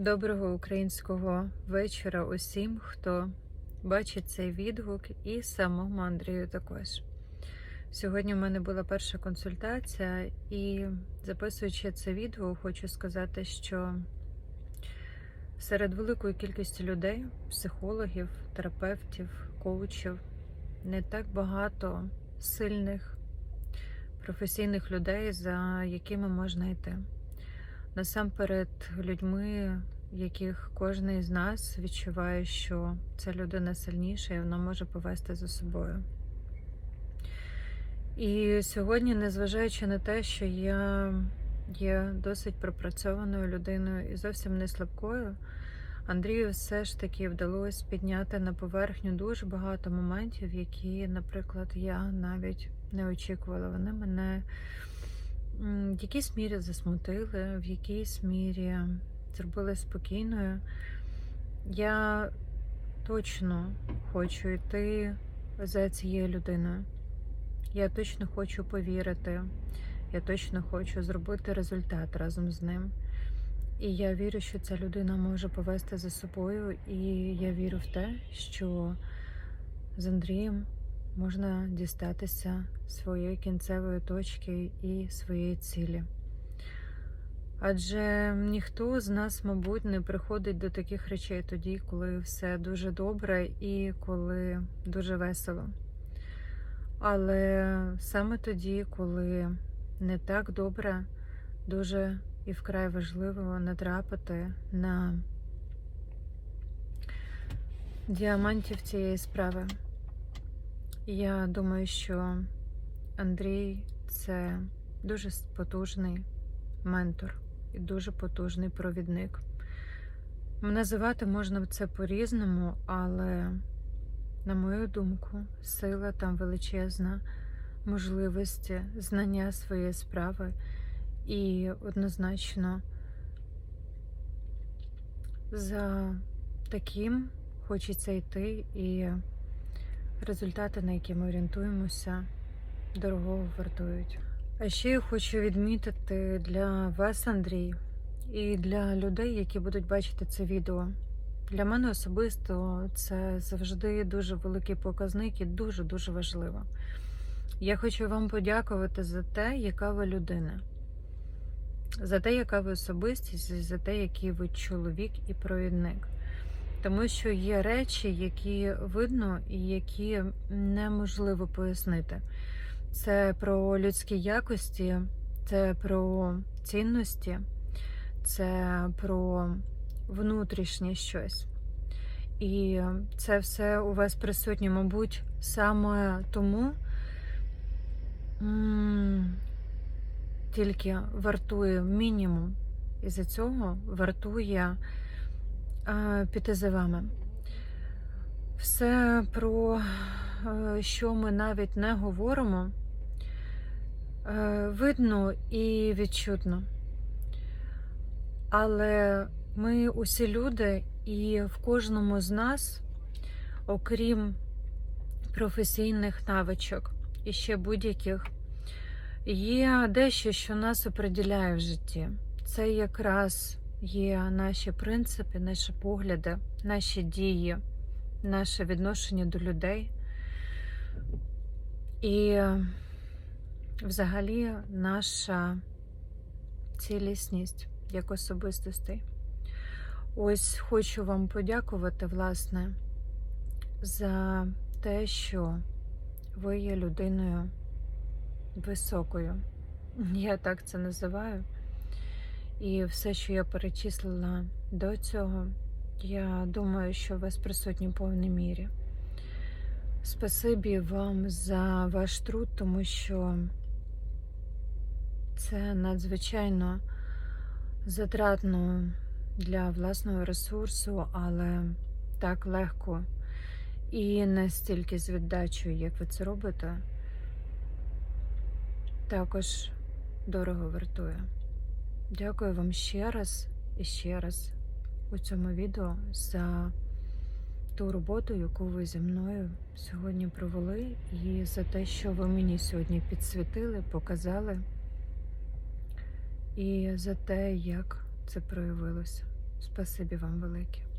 Доброго українського вечора усім, хто бачить цей відгук, і самому Андрію також. Сьогодні в мене була перша консультація, і записуючи це відео, хочу сказати, що серед великої кількості людей, психологів, терапевтів, коучів, не так багато сильних професійних людей, за якими можна йти насамперед людьми, яких кожен із нас відчуває, що ця людина сильніша і вона може повести за собою. І сьогодні, незважаючи на те, що я є досить пропрацьованою людиною і зовсім не слабкою, Андрію все ж таки вдалося підняти на поверхню дуже багато моментів, які, наприклад, я навіть не очікувала. Вони мене в якійсь мірі засмутили, в якійсь мірі зробили спокійною. Я точно хочу йти за цією людиною. Я точно хочу повірити. Я точно хочу зробити результат разом з ним. І я вірю, що ця людина може повести за собою. І я вірю в те, що з Андрієм можна дістатися своєї кінцевої точки і своєї цілі. Адже ніхто з нас, мабуть, не приходить до таких речей тоді, коли все дуже добре і коли дуже весело. Але саме тоді, коли не так добре, дуже і вкрай важливо натрапити на діамантів цієї справи. Я думаю, що Андрій це дуже потужний ментор і дуже потужний провідник. Називати можна це по-різному, але, на мою думку, сила там величезна, можливості, знання своєї справи і однозначно за таким хочеться йти і результати, на які ми орієнтуємося, дорого вартують. А ще я хочу відмітити для вас, Андрій, і для людей, які будуть бачити це відео. Для мене особисто це завжди дуже великий показник і дуже-дуже важливо. Я хочу вам подякувати за те, яка ви людина, за те, яка ви особистість, за те, який ви чоловік і провідник. Тому що є речі, які видно і які неможливо пояснити. Це про людські якості, це про цінності, це про внутрішнє щось. І це все у вас присутнє, мабуть, саме тому тільки вартує мінімум, і за цього вартує піти за вами. Все, про е, що ми навіть не говоримо, е, видно і відчутно. Але ми усі люди, і в кожному з нас, окрім професійних навичок і ще будь-яких, є дещо, що нас определяє в житті. Це якраз є наші принципи, наші погляди, наші дії, наше відношення до людей. І взагалі наша цілісність як особистостей. Ось хочу вам подякувати, власне, за те, що ви є людиною високою. Я так це називаю. І все, що я перечислила до цього, я думаю, що у вас присутні в повній мірі. Спасибі вам за ваш труд, тому що це надзвичайно затратно для власного ресурсу, але так легко і не стільки з віддачею, як ви це робите, також дорого вартує. Дякую вам ще раз і ще раз у цьому відео за ту роботу, яку ви зі мною сьогодні провели, і за те, що ви мені сьогодні підсвітили, показали, і за те, як це проявилося. Спасибі вам велике.